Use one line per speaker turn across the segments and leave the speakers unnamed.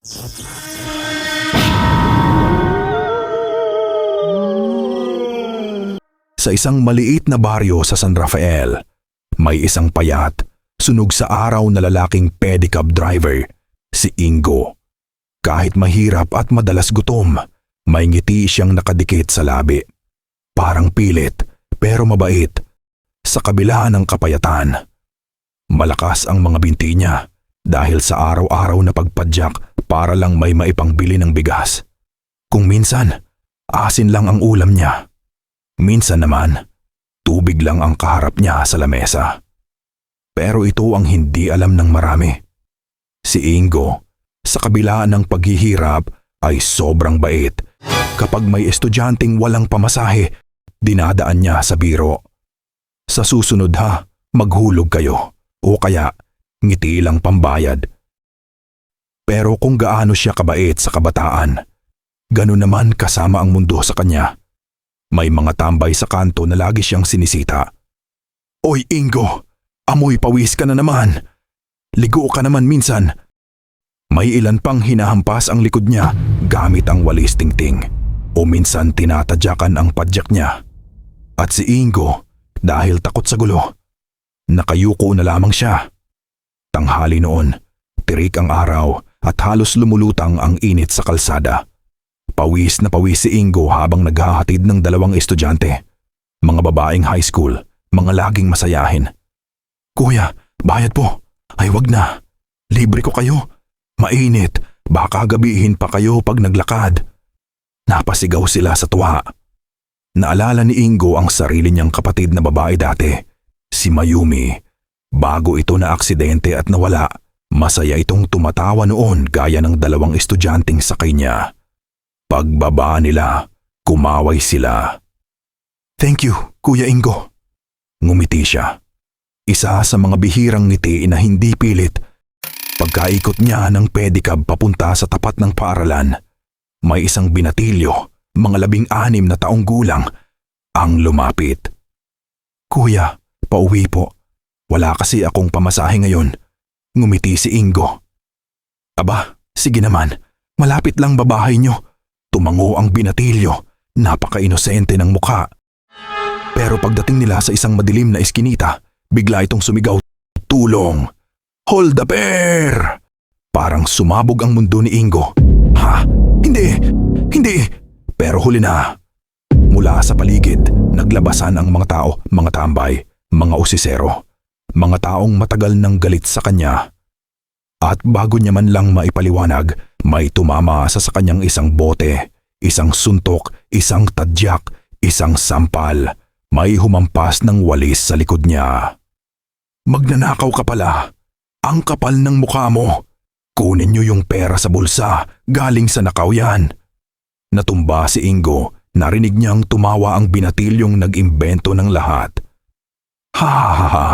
Sa isang maliit na baryo sa San Rafael, may isang payat, sunog sa araw na lalaking pedicab driver, si Ingo. Kahit mahirap at madalas gutom, may ngiti siyang nakadikit sa labi. Parang pilit, pero mabait. Sa kabila ng kapayatan. Malakas ang mga binti niya dahil sa araw-araw na pagpadyak para lang may maipangbili ng bigas. Kung minsan, asin lang ang ulam niya. Minsan naman, tubig lang ang kaharap niya sa lamesa. Pero ito ang hindi alam ng marami. Si Ingo, sa kabila ng paghihirap, ay sobrang bait. Kapag may estudyanteng walang pamasahe, dinadaan niya sa biro. Sa susunod ha, maghulog kayo o kaya ngiti lang pambayad. Pero kung gaano siya kabait sa kabataan, ganun naman kasama ang mundo sa kanya. May mga tambay sa kanto na lagi siyang sinisita. Oy Ingo, amoy pawis ka na naman. Ligo ka naman minsan. May ilan pang hinahampas ang likod niya gamit ang walis tingting o minsan tinatadyakan ang padyak niya. At si Ingo, dahil takot sa gulo, nakayuko na lamang siya. Tanghali noon, tirik ang araw at halos lumulutang ang init sa kalsada. Pawis na pawis si Ingo habang naghahatid ng dalawang estudyante. Mga babaeng high school, mga laging masayahin. Kuya, bayad po. Ay wag na. Libre ko kayo. Mainit, baka gabihin pa kayo pag naglakad. Napasigaw sila sa tuwa. Naalala ni Ingo ang sarili niyang kapatid na babae dati, si Mayumi. Bago ito na aksidente at nawala, masaya itong tumatawa noon gaya ng dalawang estudyanteng sakay niya. Pagbaba nila, kumaway sila. Thank you, Kuya Ingo. Ngumiti siya. Isa sa mga bihirang ngiti na hindi pilit. Pagkaikot niya ng pedicab papunta sa tapat ng paaralan, may isang binatilyo, mga labing anim na taong gulang, ang lumapit. Kuya, pauwi po. Wala kasi akong pamasahe ngayon. Ngumiti si Ingo. Aba, sige naman. Malapit lang babahay nyo. Tumango ang binatilyo. Napaka-inosente ng mukha. Pero pagdating nila sa isang madilim na eskinita, bigla itong sumigaw, Tulong! Hold the bear! Parang sumabog ang mundo ni Ingo. Ha? Hindi! Hindi! Pero huli na. Mula sa paligid, naglabasan ang mga tao, mga tambay, mga usisero, mga taong matagal nang galit sa kanya. At bago niya man lang maipaliwanag, may tumama sa sa kanyang isang bote, isang suntok, isang tadyak, isang sampal. May humampas ng walis sa likod niya. Magnanakaw ka pala. Ang kapal ng mukha mo. Kunin niyo yung pera sa bulsa. Galing sa nakaw yan. Natumba si Ingo. Narinig niyang tumawa ang binatilyong nag-imbento ng lahat. Ha ha ha.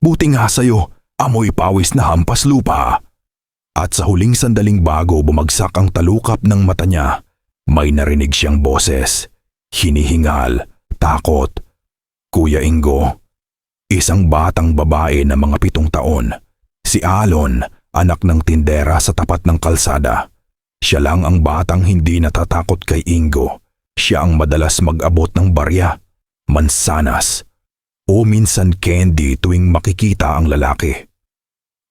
Buti nga sa'yo. Amoy pawis na hampas lupa. At sa huling sandaling bago bumagsak ang talukap ng mata niya, may narinig siyang boses. Hinihingal, takot. Kuya Ingo, isang batang babae na mga pitong taon. Si Alon, anak ng tindera sa tapat ng kalsada. Siya lang ang batang hindi natatakot kay Ingo. Siya ang madalas mag-abot ng barya, mansanas, o minsan candy tuwing makikita ang lalaki.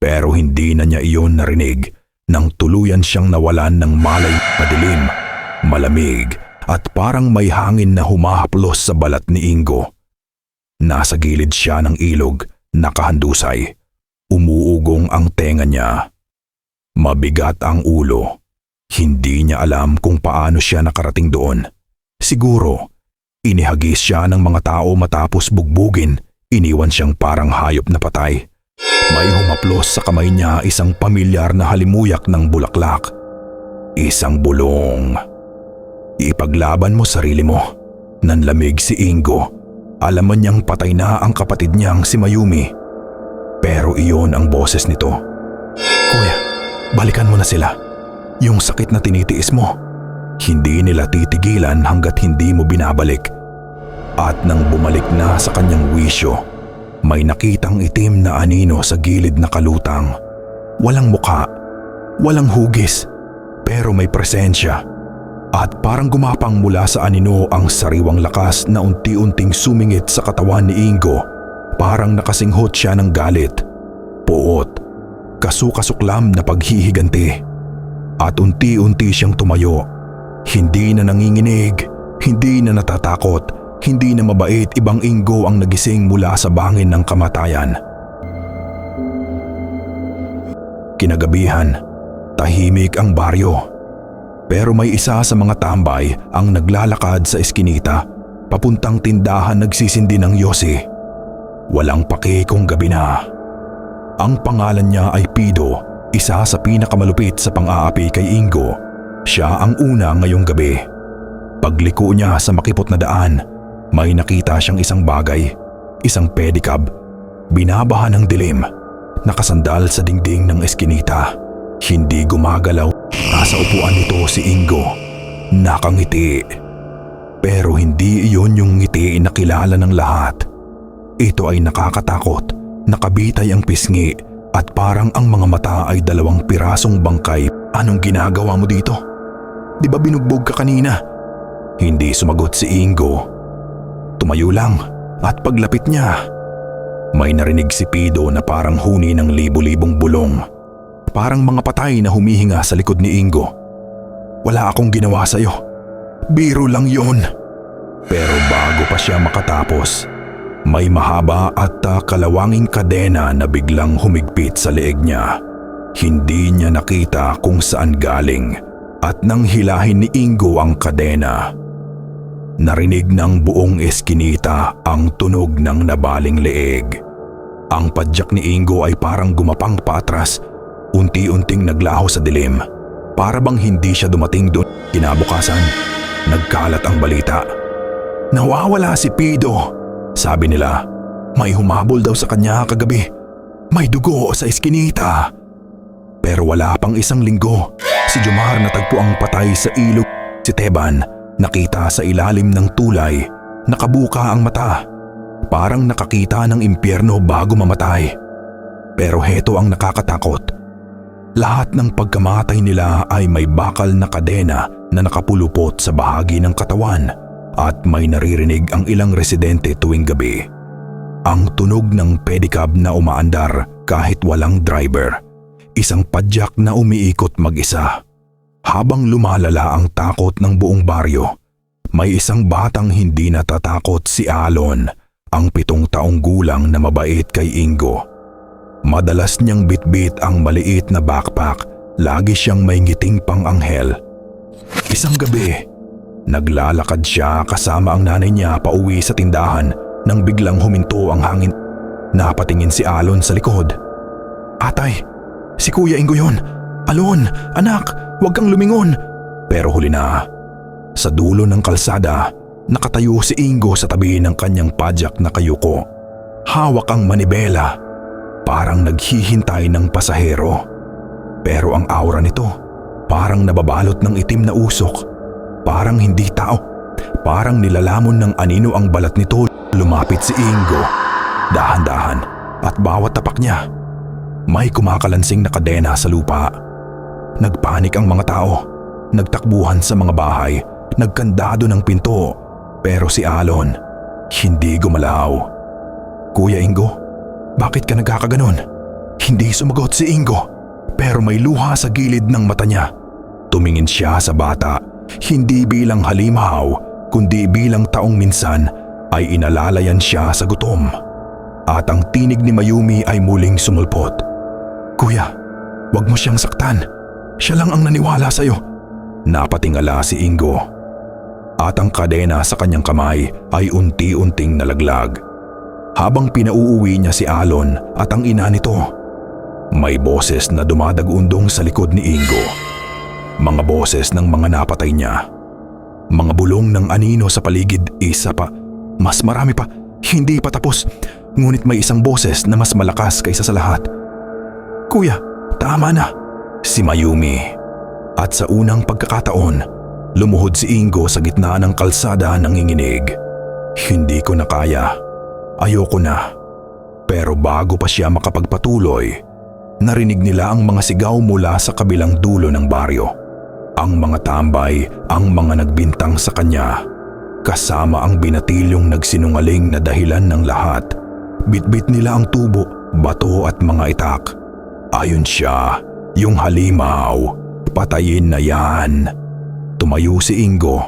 Pero hindi na niya iyon narinig nang tuluyan siyang nawalan ng malay madilim, malamig at parang may hangin na humahaplos sa balat ni Ingo. Nasa gilid siya ng ilog, nakahandusay. Umuugong ang tenga niya. Mabigat ang ulo. Hindi niya alam kung paano siya nakarating doon. Siguro, inihagis siya ng mga tao matapos bugbugin, iniwan siyang parang hayop na patay. May humaplos sa kamay niya isang pamilyar na halimuyak ng bulaklak. Isang bulong. Ipaglaban mo sarili mo. Nanlamig si Ingo. Alam man niyang patay na ang kapatid niyang si Mayumi. Pero iyon ang boses nito. Kuya, balikan mo na sila. Yung sakit na tinitiis mo, hindi nila titigilan hanggat hindi mo binabalik. At nang bumalik na sa kanyang wisyo, may nakitang itim na anino sa gilid na kalutang. Walang mukha, walang hugis, pero may presensya. At parang gumapang mula sa anino ang sariwang lakas na unti-unting sumingit sa katawan ni Ingo. Parang nakasinghot siya ng galit, puot, kasukasuklam na paghihiganti. At unti-unti siyang tumayo. Hindi na nanginginig, hindi na natatakot, hindi na mabait ibang Ingo ang nagising mula sa bangin ng kamatayan. Kinagabihan, tahimik ang baryo. Pero may isa sa mga tambay ang naglalakad sa eskinita papuntang tindahan nagsisindi ng yosi. Walang pake kung gabi na. Ang pangalan niya ay Pido, isa sa pinakamalupit sa pang-aapi kay Ingo. Siya ang una ngayong gabi. Pagliko niya sa makipot na daan, may nakita siyang isang bagay, isang pedicab, binabahan ng dilim, nakasandal sa dingding ng eskinita. Hindi gumagalaw, nasa upuan nito si Ingo. Nakangiti. Pero hindi iyon yung ngiti na kilala ng lahat. Ito ay nakakatakot, nakabitay ang pisngi at parang ang mga mata ay dalawang pirasong bangkay. Anong ginagawa mo dito? Di ba binugbog ka kanina? Hindi sumagot si Ingo. Tumayo lang at paglapit niya, may narinig si Pido na parang huni ng libo-libong bulong. Parang mga patay na humihinga sa likod ni Ingo. Wala akong ginawa sa'yo. Biro lang yon. Pero bago pa siya makatapos, may mahaba at uh, kalawanging kadena na biglang humigpit sa leeg niya. Hindi niya nakita kung saan galing at nang hilahin ni Ingo ang kadena. Narinig ng buong eskinita ang tunog ng nabaling leeg. Ang padyak ni Ingo ay parang gumapang paatras, unti-unting naglaho sa dilim. Para bang hindi siya dumating doon kinabukasan. Nagkalat ang balita. Nawawala si Pido, sabi nila. May humabol daw sa kanya kagabi. May dugo sa eskinita. Pero wala pang isang linggo, si Jomar natagpo ang patay sa ilog si Teban. Nakita sa ilalim ng tulay, nakabuka ang mata. Parang nakakita ng impyerno bago mamatay. Pero heto ang nakakatakot. Lahat ng pagkamatay nila ay may bakal na kadena na nakapulupot sa bahagi ng katawan at may naririnig ang ilang residente tuwing gabi. Ang tunog ng pedicab na umaandar kahit walang driver. Isang padyak na umiikot mag-isa. Habang lumalala ang takot ng buong baryo, may isang batang hindi natatakot si Alon, ang pitong taong gulang na mabait kay Ingo. Madalas niyang bitbit ang maliit na backpack, lagi siyang may ngiting pang anghel. Isang gabi, naglalakad siya kasama ang nanay niya pauwi sa tindahan nang biglang huminto ang hangin. Napatingin si Alon sa likod. Atay, si Kuya Ingo yon. Alon, anak, huwag kang lumingon. Pero huli na. Sa dulo ng kalsada, nakatayo si Ingo sa tabi ng kanyang padyak na kayuko. Hawak ang manibela. Parang naghihintay ng pasahero. Pero ang aura nito, parang nababalot ng itim na usok. Parang hindi tao. Parang nilalamon ng anino ang balat nito. Lumapit si Ingo. Dahan-dahan at bawat tapak niya. May kumakalansing na kadena sa lupa. Nagpanik ang mga tao. Nagtakbuhan sa mga bahay. Nagkandado ng pinto. Pero si Alon, hindi gumalaw. Kuya Ingo, bakit ka nagkakaganon? Hindi sumagot si Ingo. Pero may luha sa gilid ng mata niya. Tumingin siya sa bata. Hindi bilang halimaw, kundi bilang taong minsan ay inalalayan siya sa gutom. At ang tinig ni Mayumi ay muling sumulpot. Kuya, wag mo siyang saktan. Siya lang ang naniwala sa'yo. Napatingala si Ingo. At ang kadena sa kanyang kamay ay unti-unting nalaglag. Habang pinauuwi niya si Alon at ang ina nito, may boses na dumadagundong sa likod ni Ingo. Mga boses ng mga napatay niya. Mga bulong ng anino sa paligid, isa pa. Mas marami pa, hindi pa tapos. Ngunit may isang boses na mas malakas kaysa sa lahat. Kuya, tama na. Si Mayumi. At sa unang pagkakataon, lumuhod si Ingo sa gitna ng kalsada nanginginig. Hindi ko na kaya. Ayoko na. Pero bago pa siya makapagpatuloy, narinig nila ang mga sigaw mula sa kabilang dulo ng baryo. Ang mga tambay ang mga nagbintang sa kanya. Kasama ang binatilyong nagsinungaling na dahilan ng lahat. Bitbit nila ang tubo, bato at mga itak. Ayon siya, yung halimaw, patayin na yan. Tumayo si Ingo.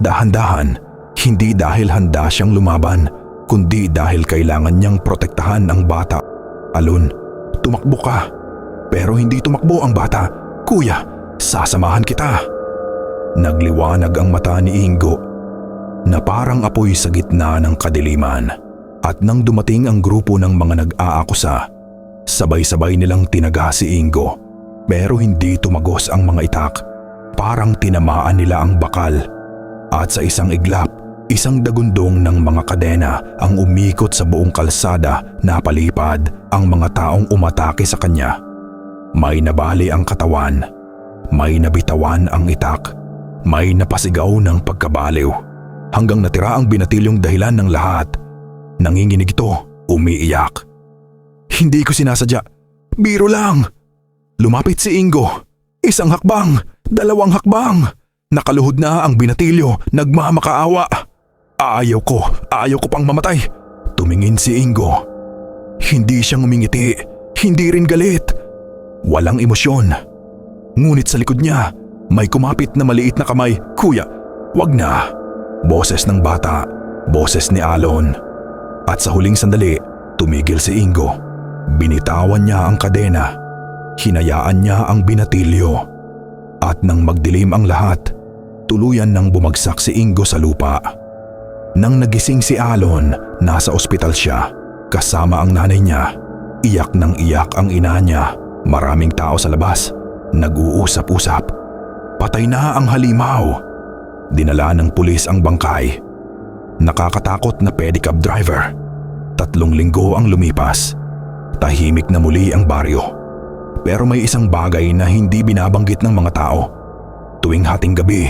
Dahan-dahan, hindi dahil handa siyang lumaban, kundi dahil kailangan niyang protektahan ang bata. Alon, tumakbo ka. Pero hindi tumakbo ang bata. Kuya, sasamahan kita. Nagliwanag ang mata ni Ingo na parang apoy sa gitna ng kadiliman. At nang dumating ang grupo ng mga nag-aakusa, sabay-sabay nilang tinaga si Ingo. Pero hindi tumagos ang mga itak. Parang tinamaan nila ang bakal. At sa isang iglap, isang dagundong ng mga kadena ang umikot sa buong kalsada na palipad ang mga taong umatake sa kanya. May nabali ang katawan. May nabitawan ang itak. May napasigaw ng pagkabaliw. Hanggang natira ang binatilyong dahilan ng lahat. Nanginginig ito, umiiyak. Hindi ko sinasadya. Biro lang. Lumapit si Ingo. Isang hakbang, dalawang hakbang. Nakaluhod na ang binatilyo, nagmamakaawa. Ayaw ko, ayaw ko pang mamatay. Tumingin si Ingo. Hindi siya ngumingiti, hindi rin galit. Walang emosyon. Ngunit sa likod niya, may kumapit na maliit na kamay. Kuya, wag na. Boses ng bata, boses ni Alon. At sa huling sandali, tumigil si Ingo. Binitawan niya ang kadena. Hinayaan niya ang binatilyo. At nang magdilim ang lahat, tuluyan nang bumagsak si Ingo sa lupa. Nang nagising si Alon, nasa ospital siya. Kasama ang nanay niya. Iyak ng iyak ang ina niya. Maraming tao sa labas. Nag-uusap-usap. Patay na ang halimaw. Dinala ng pulis ang bangkay. Nakakatakot na pedicab driver. Tatlong linggo ang lumipas. Tahimik na muli ang baryo. Pero may isang bagay na hindi binabanggit ng mga tao. Tuwing hating gabi,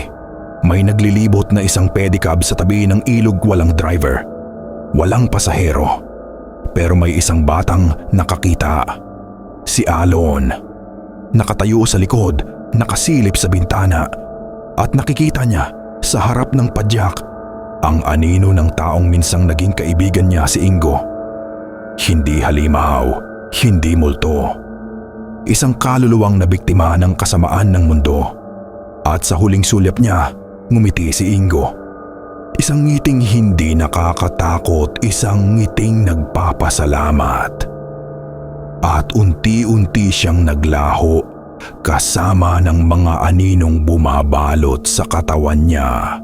may naglilibot na isang pedicab sa tabi ng ilog walang driver. Walang pasahero. Pero may isang batang nakakita. Si Alon. Nakatayo sa likod, nakasilip sa bintana. At nakikita niya sa harap ng padyak ang anino ng taong minsang naging kaibigan niya si Ingo. Hindi halimaw, hindi multo. Isang kaluluwang na biktima ng kasamaan ng mundo. At sa huling sulyap niya, ngumiti si Ingo. Isang ngiting hindi nakakatakot, isang ngiting nagpapasalamat. At unti-unti siyang naglaho kasama ng mga aninong bumabalot sa katawan niya.